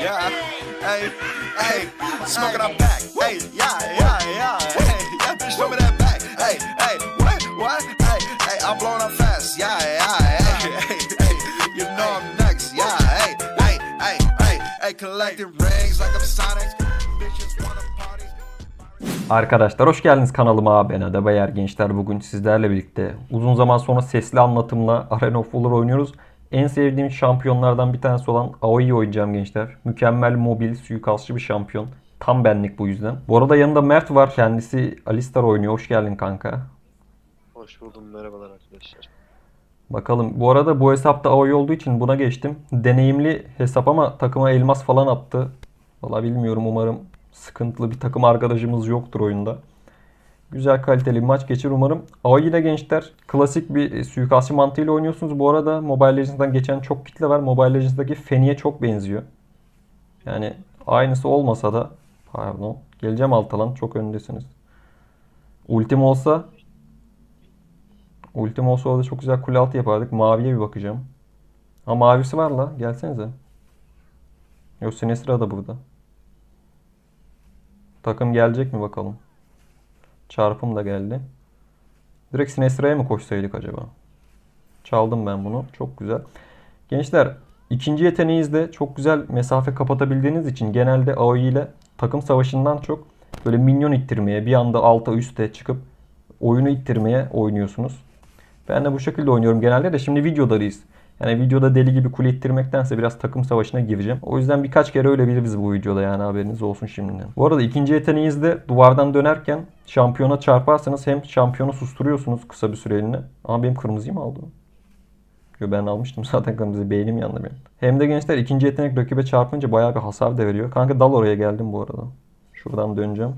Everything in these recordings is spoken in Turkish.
yeah. Hey, hey, smoking on back. Hey, yeah, yeah, yeah. Hey, yeah, bitch, show me that back. Hey, hey, what, what? Hey, hey, I'm blowing up fast. Yeah, yeah, hey, hey, hey. You know I'm next. Yeah, hey, hey, hey, hey, hey, collecting rings like I'm Sonic. Bitches wanna party. Arkadaşlar hoş geldiniz kanalıma. Ben Ada Bayar Gençler. Bugün sizlerle birlikte uzun zaman sonra sesli anlatımla Arena of Valor oynuyoruz. En sevdiğim şampiyonlardan bir tanesi olan Aoi'yi oynayacağım gençler. Mükemmel mobil, suikastçı bir şampiyon. Tam benlik bu yüzden. Bu arada yanında Mert var. Kendisi Alistar oynuyor. Hoş geldin kanka. Hoş buldum. Merhabalar arkadaşlar. Bakalım. Bu arada bu hesapta Aoi olduğu için buna geçtim. Deneyimli hesap ama takıma elmas falan attı. Valla bilmiyorum umarım sıkıntılı bir takım arkadaşımız yoktur oyunda. Güzel kaliteli maç geçir umarım. Aoi ile gençler klasik bir e, suikastçı mantığıyla oynuyorsunuz. Bu arada Mobile Legends'dan geçen çok kitle var. Mobile Legends'daki Feni'ye çok benziyor. Yani aynısı olmasa da pardon. Geleceğim alta lan. Çok öndesiniz. Ultim olsa Ultim olsa orada çok güzel kule altı yapardık. Maviye bir bakacağım. Ha mavisi var la. Gelsenize. Yok Sinestra da burada. Takım gelecek mi bakalım. Çarpım da geldi. Direkt Sinestra'ya mı koşsaydık acaba? Çaldım ben bunu. Çok güzel. Gençler ikinci yeteneğinizde çok güzel mesafe kapatabildiğiniz için genelde AoE ile takım savaşından çok böyle minyon ittirmeye, bir anda alta üste çıkıp oyunu ittirmeye oynuyorsunuz. Ben de bu şekilde oynuyorum genelde de şimdi videodayız. Yani videoda deli gibi kule ittirmektense biraz takım savaşına gireceğim. O yüzden birkaç kere ölebiliriz bu videoda yani haberiniz olsun şimdiden. Bu arada ikinci yeteneğinizde duvardan dönerken şampiyona çarparsanız hem şampiyonu susturuyorsunuz kısa bir süreliğine. Ama benim kırmızıyı mı aldı? Yo ben almıştım zaten kırmızı beynim yandı benim. Hem de gençler ikinci yetenek rakibe çarpınca bayağı bir hasar da veriyor. Kanka dal oraya geldim bu arada. Şuradan döneceğim.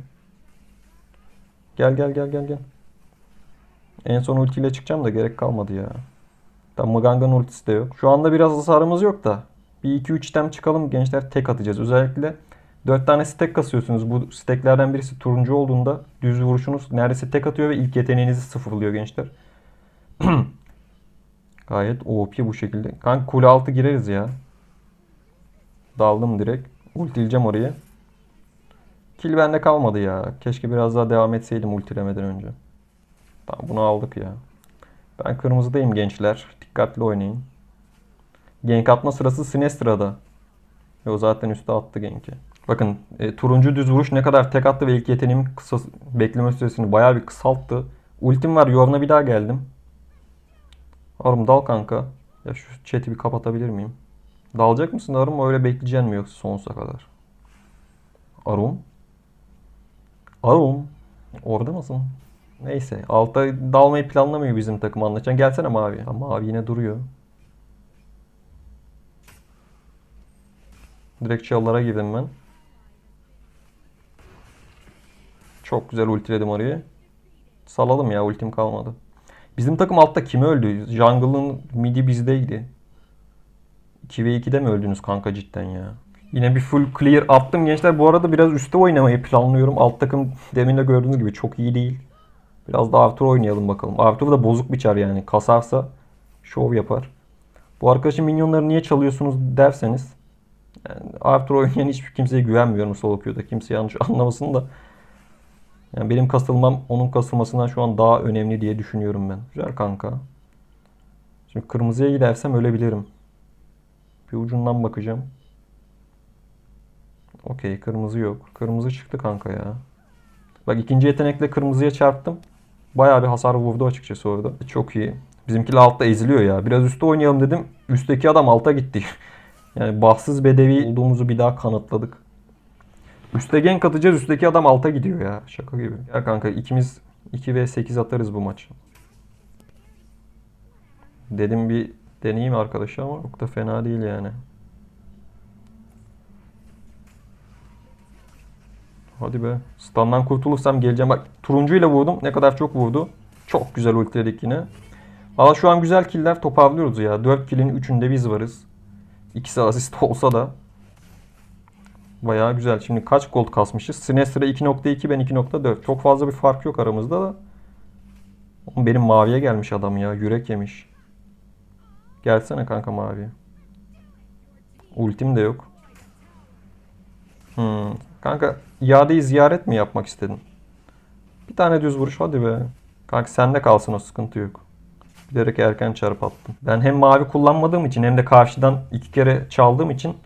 Gel gel gel gel gel. En son ultiyle çıkacağım da gerek kalmadı ya. Tam Mganga'nın ultisi de yok. Şu anda biraz hasarımız yok da. Bir 2-3 item çıkalım gençler tek atacağız. Özellikle 4 tane stack kasıyorsunuz. Bu stacklerden birisi turuncu olduğunda düz vuruşunuz neredeyse tek atıyor ve ilk yeteneğinizi sıfırlıyor gençler. Gayet OP bu şekilde. Kanka kule altı gireriz ya. Daldım direkt. Ultileyeceğim oraya. Kill bende kalmadı ya. Keşke biraz daha devam etseydim ultilemeden önce. Tamam bunu aldık ya. Ben kırmızıdayım gençler. Dikkatli oynayın. Gank atma sırası Sinestra'da. Yo zaten üstte attı Gank'i. Bakın e, turuncu düz vuruş ne kadar tek attı ve ilk yeteneğim kısa bekleme süresini bayağı bir kısalttı. Ultim var Yorna bir daha geldim. Arım dal kanka. Ya şu chat'i bir kapatabilir miyim? Dalacak mısın Arım öyle bekleyeceksin mi yoksa sonsuza kadar? Arum? Arum? Orada mısın? Neyse. Alta dalmayı planlamıyor bizim takım anlaşan. Gelsene mavi. Ha, mavi yine duruyor. Direkt çalılara girdim ben. Çok güzel ultiledim orayı. Salalım ya ultim kalmadı. Bizim takım altta kimi öldü? Jungle'ın midi bizdeydi. 2 ve 2'de mi öldünüz kanka cidden ya? Yine bir full clear attım gençler. Bu arada biraz üstte oynamayı planlıyorum. Alt takım demin de gördüğünüz gibi çok iyi değil. Biraz da Arthur oynayalım bakalım. Arthur da bozuk bir çar yani. Kasarsa şov yapar. Bu arkadaşın minyonları niye çalıyorsunuz derseniz yani Arthur oynayan hiçbir kimseye güvenmiyorum solo queue'da. Kimse yanlış anlamasın da. Yani benim kasılmam onun kasılmasından şu an daha önemli diye düşünüyorum ben. Güzel kanka. Şimdi kırmızıya gidersem ölebilirim. Bir ucundan bakacağım. Okey kırmızı yok. Kırmızı çıktı kanka ya. Bak ikinci yetenekle kırmızıya çarptım. Bayağı bir hasar vurdu açıkçası orada. Çok iyi. Bizimkiler altta eziliyor ya. Biraz üstte oynayalım dedim. Üstteki adam alta gitti. yani bahtsız bedevi olduğumuzu bir daha kanıtladık. Üste gank atacağız. Üstteki adam alta gidiyor ya. Şaka gibi. Ya kanka ikimiz 2 ve 8 atarız bu maç. Dedim bir deneyeyim arkadaşlar ama çok da fena değil yani. Hadi be. Stun'dan kurtulursam geleceğim. Bak turuncuyla vurdum. Ne kadar çok vurdu. Çok güzel ultiledik yine. Valla şu an güzel killer toparlıyoruz ya. 4 killin 3'ünde biz varız. İkisi asist olsa da. Bayağı güzel. Şimdi kaç gold kasmışız? Sinestra 2.2 ben 2.4. Çok fazla bir fark yok aramızda da. Benim maviye gelmiş adam ya. Yürek yemiş. Gelsene kanka maviye. Ultim de yok. Hmm. Kanka iadeyi ziyaret mi yapmak istedin? Bir tane düz vuruş hadi be. Kanka sende kalsın o sıkıntı yok. Bilerek erken çarp attım. Ben hem mavi kullanmadığım için hem de karşıdan iki kere çaldığım için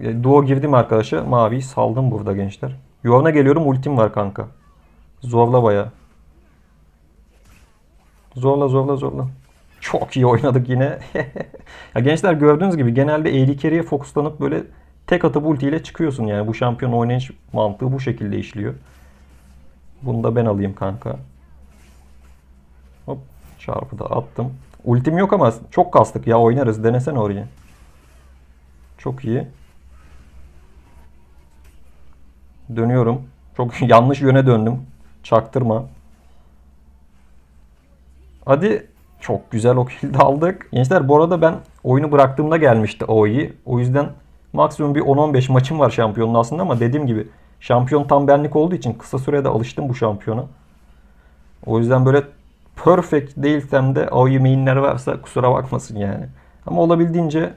e, duo girdim arkadaşa. Maviyi saldım burada gençler. Yuvarına geliyorum ultim var kanka. Zorla baya. Zorla zorla zorla. Çok iyi oynadık yine. ya gençler gördüğünüz gibi genelde eğri keriye fokuslanıp böyle tek atıp ultiyle çıkıyorsun yani. Bu şampiyon oynayış mantığı bu şekilde işliyor. Bunu da ben alayım kanka. Hop çarpı da attım. Ultim yok ama çok kastık ya oynarız. Denesene orayı. Çok iyi. Dönüyorum. Çok yanlış yöne döndüm. Çaktırma. Hadi. Çok güzel o kill aldık. Gençler bu arada ben oyunu bıraktığımda gelmişti OI. O yüzden maksimum bir 10-15 maçım var şampiyonun aslında ama dediğim gibi şampiyon tam benlik olduğu için kısa sürede alıştım bu şampiyona. O yüzden böyle perfect değilsem de OI mainler varsa kusura bakmasın yani. Ama olabildiğince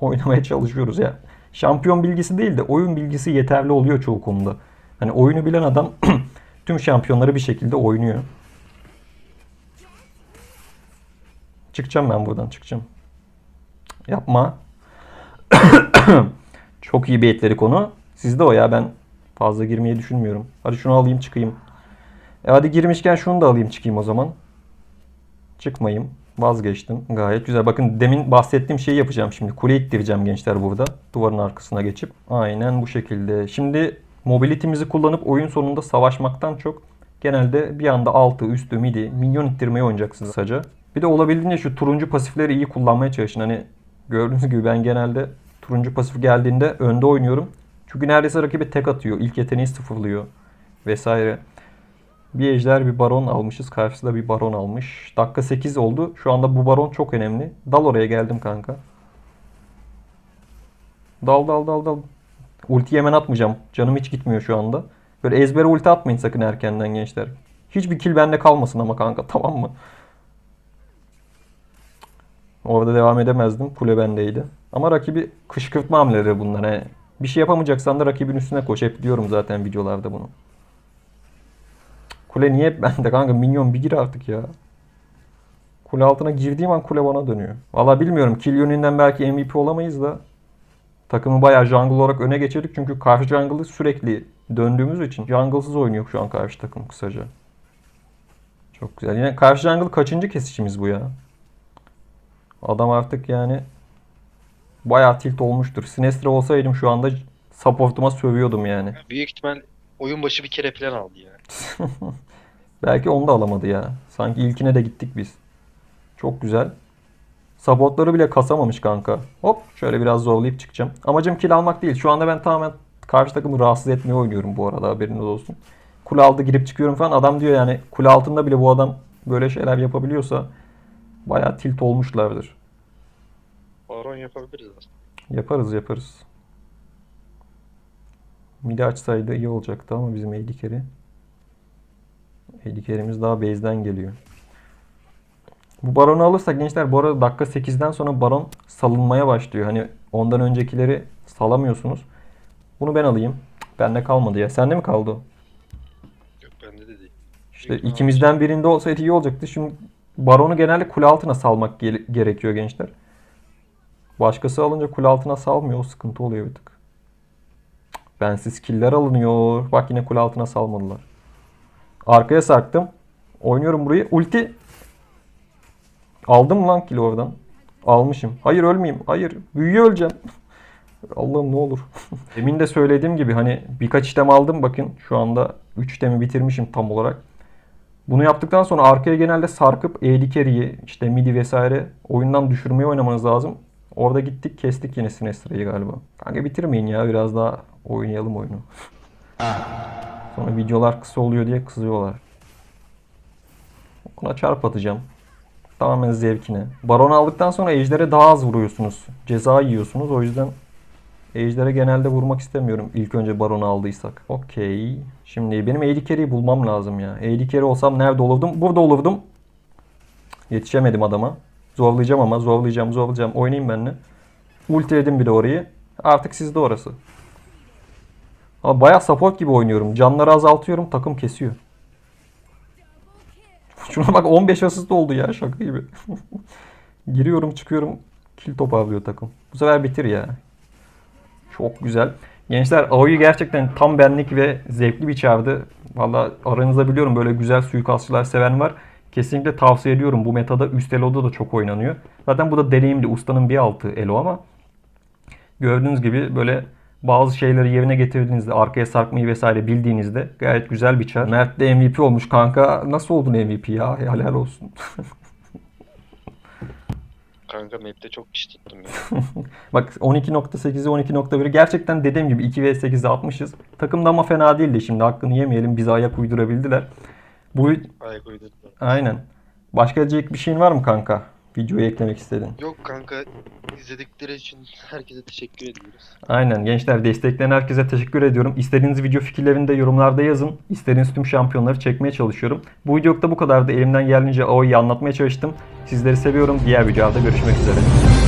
oynamaya çalışıyoruz ya. Şampiyon bilgisi değil de oyun bilgisi yeterli oluyor çoğu konuda. Hani oyunu bilen adam tüm şampiyonları bir şekilde oynuyor. Çıkacağım ben buradan çıkacağım. Yapma. Çok iyi bir konu. Sizde o ya ben fazla girmeyi düşünmüyorum. Hadi şunu alayım çıkayım. E hadi girmişken şunu da alayım çıkayım o zaman. Çıkmayayım. Vazgeçtim. Gayet güzel. Bakın demin bahsettiğim şeyi yapacağım şimdi. Kule ittireceğim gençler burada. Duvarın arkasına geçip. Aynen bu şekilde. Şimdi mobility'mizi kullanıp oyun sonunda savaşmaktan çok genelde bir anda altı, üstü, midi, minyon ittirmeyi oynayacaksınız kısaca. Bir de olabildiğince şu turuncu pasifleri iyi kullanmaya çalışın. Hani gördüğünüz gibi ben genelde turuncu pasif geldiğinde önde oynuyorum. Çünkü neredeyse rakibe tek atıyor. İlk yeteneği sıfırlıyor. Vesaire. Bir ejder bir baron almışız. Karşısında bir baron almış. Dakika 8 oldu. Şu anda bu baron çok önemli. Dal oraya geldim kanka. Dal dal dal dal. Ulti hemen atmayacağım. Canım hiç gitmiyor şu anda. Böyle ezbere ulti atmayın sakın erkenden gençler. Hiçbir kill bende kalmasın ama kanka tamam mı? Orada devam edemezdim. Kule bendeydi. Ama rakibi kışkırtma hamleleri bunlar. He. Bir şey yapamayacaksan da rakibin üstüne koş. Hep diyorum zaten videolarda bunu. Kule niye hep bende kanka? Minyon bir gir artık ya. Kule altına girdiğim an kule bana dönüyor. Valla bilmiyorum. Kill yönünden belki MVP olamayız da takımı bayağı jungle olarak öne geçirdik. Çünkü karşı jungle'ı sürekli döndüğümüz için jungle'sız oynuyor şu an karşı takım kısaca. Çok güzel. Yine karşı jungle kaçıncı kesişimiz bu ya? Adam artık yani bayağı tilt olmuştur. Sinestra olsaydım şu anda support'uma sövüyordum yani. Büyük ihtimal oyun başı bir kere plan aldı ya. Belki onu da alamadı ya. Sanki ilkine de gittik biz. Çok güzel. Supportları bile kasamamış kanka. Hop şöyle biraz zorlayıp çıkacağım. Amacım kill almak değil. Şu anda ben tamamen karşı takımı rahatsız etmeye oynuyorum bu arada haberiniz olsun. Kule altı girip çıkıyorum falan. Adam diyor yani kule altında bile bu adam böyle şeyler yapabiliyorsa bayağı tilt olmuşlardır. Baron yapabiliriz aslında. Yaparız yaparız. Midi açsaydı iyi olacaktı ama bizim. AD carry'miz daha base'den geliyor. Bu baronu alırsak gençler bu arada dakika 8'den sonra baron salınmaya başlıyor. Hani ondan öncekileri salamıyorsunuz. Bunu ben alayım. Bende kalmadı ya. Sende mi kaldı? Yok bende de değil. İşte Büyük ikimizden birinde olsaydı iyi olacaktı. Şimdi baronu genelde kule altına salmak ge- gerekiyor gençler. Başkası alınca kule altına salmıyor. O sıkıntı oluyor bir tık. Bensiz killer alınıyor. Bak yine kule altına salmadılar. Arkaya sarktım. Oynuyorum burayı. Ulti. Aldım lan kill oradan. Almışım. Hayır ölmeyeyim. Hayır. Büyüye öleceğim. Allah'ım ne olur. Demin de söylediğim gibi hani birkaç item aldım bakın. Şu anda 3 itemi bitirmişim tam olarak. Bunu yaptıktan sonra arkaya genelde sarkıp AD carry'i işte midi vesaire oyundan düşürmeye oynamanız lazım. Orada gittik kestik yine Sinestra'yı galiba. Kanka bitirmeyin ya biraz daha oynayalım oyunu. Sonra videolar kısa oluyor diye kızıyorlar. Ona çarp atacağım. Tamamen zevkine. Baron aldıktan sonra ejdere daha az vuruyorsunuz. Ceza yiyorsunuz. O yüzden ejdere genelde vurmak istemiyorum. İlk önce baronu aldıysak. Okey. Şimdi benim AD carry'i bulmam lazım ya. AD carry olsam nerede olurdum? Burada olurdum. Yetişemedim adama. Zorlayacağım ama zorlayacağım zorlayacağım. Oynayayım benimle. Ultiledim bir de orayı. Artık sizde orası. Ama bayağı support gibi oynuyorum. Canları azaltıyorum takım kesiyor. Şuna bak 15 asist oldu ya şaka gibi. Giriyorum çıkıyorum kill toparlıyor takım. Bu sefer bitir ya. Çok güzel. Gençler AO'yu gerçekten tam benlik ve zevkli bir çağrıdı. Valla aranızda biliyorum böyle güzel suikastçılar seven var. Kesinlikle tavsiye ediyorum. Bu metada üst elo'da da çok oynanıyor. Zaten bu da deneyimli. Ustanın bir altı elo ama gördüğünüz gibi böyle bazı şeyleri yerine getirdiğinizde, arkaya sarkmayı vesaire bildiğinizde gayet güzel bir çar. Mert de MVP olmuş kanka. Nasıl oldun MVP ya? Helal olsun. Kanka map'te çok kişi tuttum ya. Bak 12.8'i 12.1'i gerçekten dediğim gibi 2 ve 8'e atmışız. Takım da ama fena değildi şimdi hakkını yemeyelim. Bize ayak uydurabildiler. Bu Ayak uydurdu. aynen. Başka diyecek bir şeyin var mı kanka? Videoya eklemek istedin. Yok kanka izledikleri için herkese teşekkür ediyoruz. Aynen gençler destekleyen herkese teşekkür ediyorum. İstediğiniz video fikirlerini de yorumlarda yazın. İstediğiniz tüm şampiyonları çekmeye çalışıyorum. Bu videolukta bu kadardı. Elimden geldiğince AOE'yi anlatmaya çalıştım. Sizleri seviyorum. Diğer videoda görüşmek üzere.